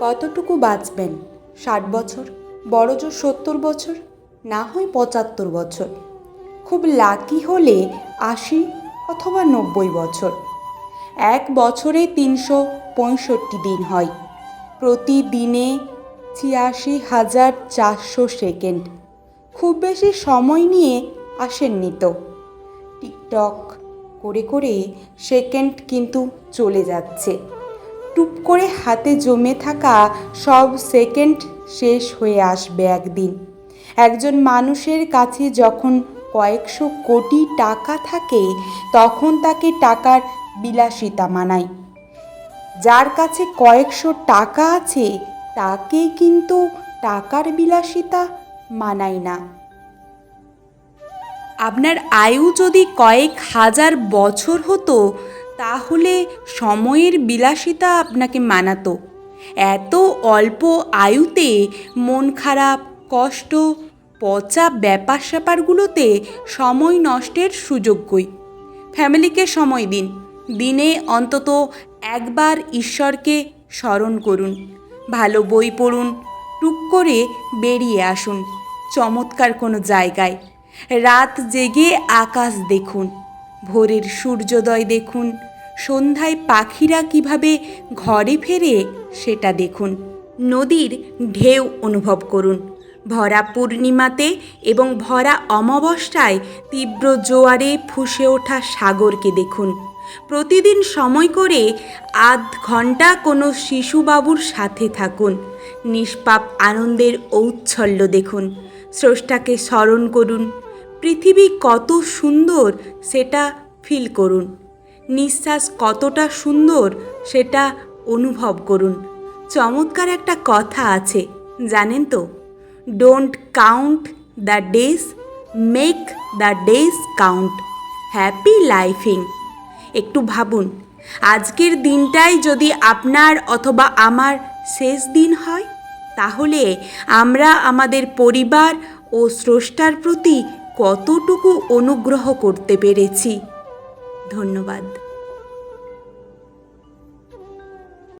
কতটুকু বাঁচবেন? ষাট বছর, বড় জোর সত্তর বছর, না হয় পঁচাত্তর বছর? খুব লাকি হলে আশি অথবা নব্বই বছর। এক বছরে তিনশো পঁয়ষট্টি দিন হয়। প্রতিদিনে ছিয়াশি হাজার চারশো সেকেন্ড। খুব বেশি সময় নিয়ে আসেননি তো। টিকটক করে করে সেকেন্ড কিন্তু চলে যাচ্ছে। টুপ করে হাতে জমে থাকা সব সেকেন্ড শেষ হয়ে আসবে একদিন। একজন মানুষের কাছে যখন কয়েকশো কোটি টাকা থাকে, তখন তাকে টাকার বিলাসিতা মানায়। যার কাছে কয়েকশো টাকা আছে, তাকে কিন্তু টাকার বিলাসিতা মানায় না। আপনার আয়ু যদি কয়েক হাজার বছর হতো তাহলে সময়ের বিলাসিতা আপনাকে মানাতো। এত অল্প আয়ুতে মন খারাপ, কষ্ট, পচা ব্যাপার স্যাপারগুলোতে সময় নষ্টের সুযোগ কই ফ্যামিলিকে সময় দিন। দিনে অন্তত একবার ঈশ্বরকে স্মরণ করুন। ভালো বই পড়ুন। টুক করে বেরিয়ে আসুন। চমৎকার কোনো জায়গায়। রাত জেগে আকাশ দেখুন। ভোরের সূর্যোদয় দেখুন। সন্ধ্যায় পাখিরা কীভাবে ঘরে ফেরে সেটা দেখুন। নদীর ঢেউ অনুভব করুন। ভরা পূর্ণিমাতে এবং ভরা অমাবস্যায় তীব্র জোয়ারে ফুসে ওঠা সাগরকে দেখুন। প্রতিদিন সময় করে আধ ঘণ্টা কোনো শিশুবাবুর সাথে থাকুন। নিষ্পাপ আনন্দের ঔচ্ছল্য দেখুন। স্রষ্টাকে স্মরণ করুন। পৃথিবী কত সুন্দর সেটা ফিল করুন। নিঃশ্বাস কতটা সুন্দর সেটা অনুভব করুন। চমৎকার একটা কথা আছে, জানেন তো? Don't count the days make the days count happy লাইফিং একটু ভাবুন, আজকের দিনটাই যদি আপনার অথবা আমার শেষ দিন হয়, তাহলে আমরা আমাদের পরিবার ও স্রষ্টার প্রতি কতটুকু অনুগ্রহ করতে পেরেছি? ধন্যবাদ।